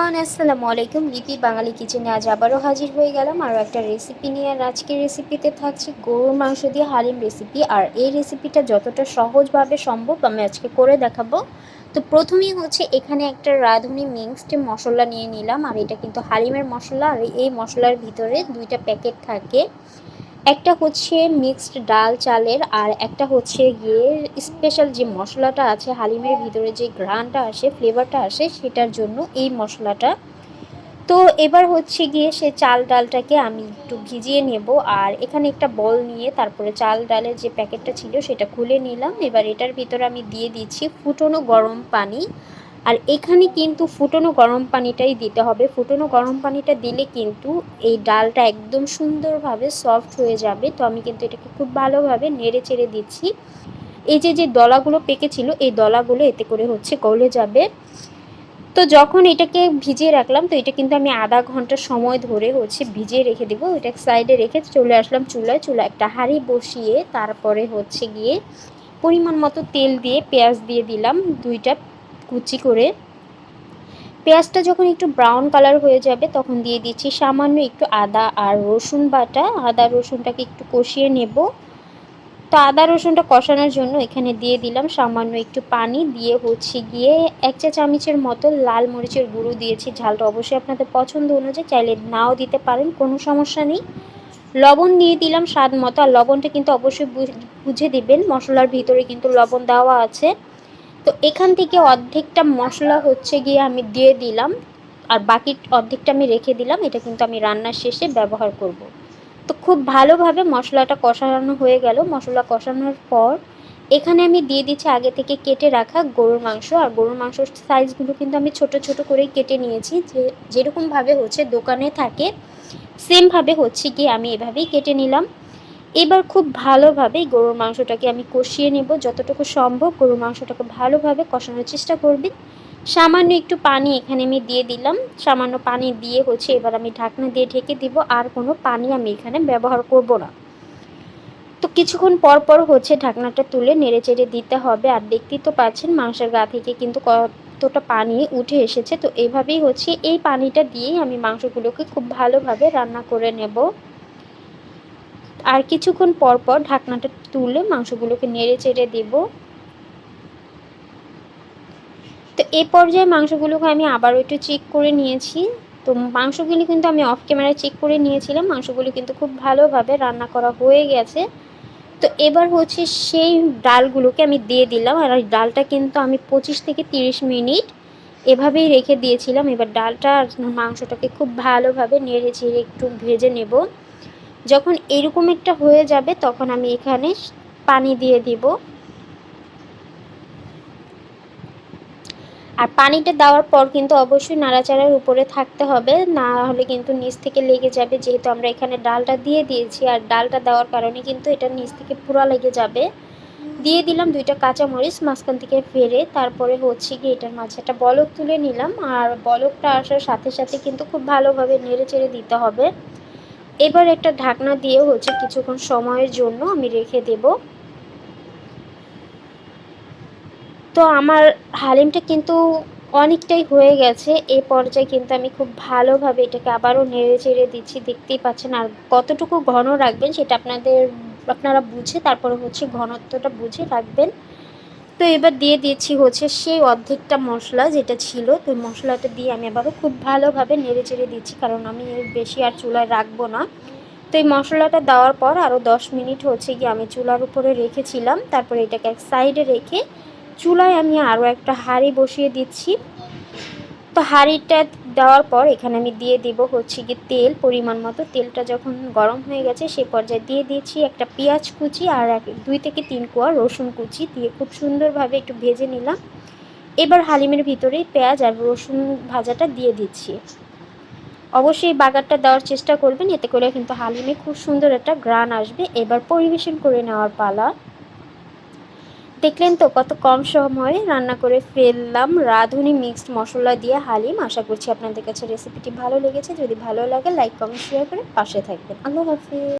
Everyone, আসসালামু আলাইকুম। লিপি বাঙালি কিচেনে আজ আবারও হাজির হয়ে গেলাম। আরও একটা রেসিপি নিয়ে আর আজকের রেসিপিতে থাকছে গরুর মাংস দিয়ে হালিম রেসিপি আর এই রেসিপিটা যতটা সহজভাবে সম্ভব আমি আজকে করে দেখাবো। তো প্রথমেই হচ্ছে এখানে একটা রাঁধুনি মিক্সড মশলা নিয়ে নিলাম। আর এটা কিন্তু হালিমের মশলা। আর এই মশলার ভিতরে দুইটা প্যাকেট থাকে। একটা হচ্ছে মিক্সড ডাল চালের আর একটা হচ্ছে গিয়ে স্পেশাল যে মশলাটা আছে, হালিমের ভিতরে যে গ্রানটা আসে ফ্লেভারটা আসে, সেটার জন্য এই মশলাটা। তো এবার হচ্ছে গিয়ে সে চাল ডালটাকে আমি একটু ভিজিয়ে নেব আর এখানে একটা বল নিয়ে তারপরে চাল ডালের যে প্যাকেটটা ছিল সেটা খুলে নিলাম। এবার এটার ভিতরে আমি দিয়ে দিচ্ছি ফুটনো গরম পানি। আর এখানে কিন্তু ফুটনো গরম পানিটাই দিতে হবে। ফুটনো গরম পানিটা দিলে কিন্তু এই ডালটা একদম সুন্দরভাবে সফট হয়ে যাবে। তো আমি কিন্তু এটাকে খুব ভালোভাবে নেড়ে চেড়ে দিচ্ছি। এই যে যে দলাগুলো পেকেছিল, এই দলাগুলো এতে করে হচ্ছে গলে যাবে। তো যখন এটাকে ভিজিয়ে রাখলাম, তো এটা কিন্তু আমি আধা ঘণ্টা সময় ধরে হচ্ছে ভিজিয়ে রেখে দেবো। এটা সাইডে রেখে চলে আসলাম চুলায়। চুলা একটা হাঁড়ি বসিয়ে তারপরে হচ্ছে গিয়ে পরিমাণ মতো তেল দিয়ে পেঁয়াজ দিয়ে দিলাম। দুইটা কুচি করে। পেঁয়াজটা যখন একটু ব্রাউন কালার হয়ে যাবে, তখন দিয়ে দিচ্ছি সামান্য একটু আদা আর রসুন বাটা। আদা রসুনটাকে একটু কষিয়ে নেব। তো আদা রসুনটা কষানোর জন্য এখানে দিয়ে দিলাম সামান্য একটু পানি। দিয়ে হচ্ছে গিয়ে এক চা চামচের মতো লাল মরিচের গুঁড়ো দিয়েছি। ঝালটা অবশ্যই আপনাদের পছন্দ অনুযায়ী চাইলে নাও দিতে পারেন, কোনো সমস্যা নেই। লবণ দিয়ে দিলাম স্বাদ মতো। আর লবণটা কিন্তু অবশ্যই বুঝে দিবেন। মশলার ভিতরে কিন্তু লবণ দেওয়া আছে। তো এখান থেকে অর্ধেকটা মশলা হচ্ছে গিয়ে আমি দিয়ে দিলাম, আর বাকি অর্ধেকটা আমি রেখে দিলাম, এটা কিন্তু আমি রান্নার শেষে ব্যবহার করব। তো খুব ভালোভাবে মশলাটা কষানো হয়ে গেল। মশলা কষানোর পর এখানে আমি দিয়ে দিচ্ছি আগে থেকে কেটে রাখা গরুর মাংস, আর গরুর মাংসর সাইজগুলো কিন্তু আমি ছোট ছোট করেই কেটে নিয়েছি। যে যেরকমভাবে হচ্ছে দোকানে থাকে সেমভাবে হচ্ছে কি আমি এভাবেই কেটে নিলাম। এবার খুব ভালোভাবে গরুর মাংসটাকে আমি কষিয়ে নেব। যতটুকু সম্ভব গরুর মাংসটাকে ভালোভাবে কষানোর চেষ্টা করবেন সামান্য একটু পানি এখানে আমি দিয়ে দিলাম। সামান্য পানি দিয়ে হচ্ছে এবার আমি ঢাকনা দিয়ে ঢেকে দিব। আর কোনো পানি আমি এখানে ব্যবহার করব না। তো কিছুক্ষণ পর পর হচ্ছে ঢাকনাটা তুলে নেড়ে চেড়ে দিতে হবে। আর দেখতেই তো পাচ্ছেন মাংসের গা থেকে কিন্তু কতটা পানি উঠে এসেছে। তো এইভাবেই হচ্ছে এই পানিটা দিয়েই আমি মাংসগুলোকে খুব ভালোভাবে রান্না করে নেব। আর কিছুক্ষণ পর পর ঢাকনাটা তুলে মাংসগুলোকে নেড়ে চেড়ে দেব। তো এই পর্যায়ে মাংসগুলোকে আমি আবারও একটু চেক করে নিয়েছি। তো মাংসগুলি কিন্তু আমি অফ ক্যামেরায় চেক করে নিয়েছিলাম। মাংসগুলি কিন্তু খুব ভালোভাবে রান্না করা হয়ে গেছে। তো এবার হচ্ছে সেই ডালগুলোকে আমি দিয়ে দিলাম। আর ডালটা কিন্তু আমি পঁচিশ থেকে তিরিশ মিনিট এভাবেই রেখে দিয়েছিলাম। এবার ডালটা আর মাংসটাকে খুব ভালোভাবে নেড়ে চেড়ে একটু ভেজে নেব। যখন এরকম একটা হয়ে যাবে, তখন আমি এখানে পানি দিয়ে দিব। আর পানিটা দেওয়ার পর কিন্তু অবশ্যই নাড়াচাড়ার উপরে থাকতে হবে, না হলে কিন্তু নিচ থেকে লেগে যাবে। যেহেতু আমরা এখানে ডালটা দিয়ে দিয়েছি, আর ডালটা দেওয়ার কারণে কিন্তু এটা নিচ থেকে পুরা লেগে যাবে। দিয়ে দিলাম দুইটা কাঁচামরিচ, মাঝখান থেকে ফেরে তারপরে হচ্ছে গিয়ে এটার মাঝে একটা বলক তুলে নিলাম। আর বলকটা আসার সাথে সাথে কিন্তু খুব ভালোভাবে নেড়ে চেড়ে দিতে হবে। এবার একটা ঢাকনা দিয়ে হচ্ছে কিছুক্ষণ সময়ের জন্য আমি রেখে দেব। তো আমার হালিমটা কিন্তু অনেকটাই হয়ে গেছে। এই পর্যায়ে কিন্তু আমি খুব ভালোভাবে এটাকে আবারও নেড়ে চেড়ে দিচ্ছি। দেখতেই পাচ্ছেন আর কতটুকু ঘন রাখবেন সেটা আপনাদের, আপনারা বুঝে তারপরে হচ্ছে ঘনত্বটা বুঝে রাখবেন। তো এবার দিয়ে দিয়েছি হচ্ছে সেই অর্ধেকটা মশলা যেটা ছিল। তো মশলাটা দিয়ে আমি আবারও খুব ভালোভাবে নেড়ে চেড়ে দিচ্ছি, কারণ আমি বেশি আর চুলায় রাখব না। তো এই মশলাটা দেওয়ার পর আরও দশ মিনিট হচ্ছে গিয়ে আমি চুলার উপরে রেখেছিলাম। তারপরে এটাকে এক সাইডে রেখে চুলায় আমি আরও একটা হাঁড়ি বসিয়ে দিচ্ছি। হাঁড়িটা দেওয়ার পর এখানে আমি দিয়ে দিব হচ্ছে গিয়ে তেল, পরিমাণ মতো। তেলটা যখন গরম হয়ে গেছে, সে পর্যায়ে দিয়ে দিয়েছি একটা পেঁয়াজ কুচি আর এক, দুই থেকে তিন কোয়া রসুন কুচি দিয়ে খুব সুন্দরভাবে একটু ভেজে নিলাম। এবার হালিমের ভিতরেই পেঁয়াজ আর রসুন ভাজাটা দিয়ে দিচ্ছি। অবশ্যই বাগারটা দেওয়ার চেষ্টা করবেন, এতে করে কিন্তু হালিমে খুব সুন্দর একটা গ্রান আসবে। এবার পরিবেশন করে নেওয়ার পালা। দেখলেন তো কত কম সময়ে রান্না করে ফেললাম। রাঁধুনি মিক্সড মশলা দিয়ে হালিম। আশা করছি আপনাদের কাছে রেসিপিটি ভালো লেগেছে। যদি ভালো লাগে লাইক কমেন্ট শেয়ার করে পাশে থাকবেন। আল্লাহ হাফিজ।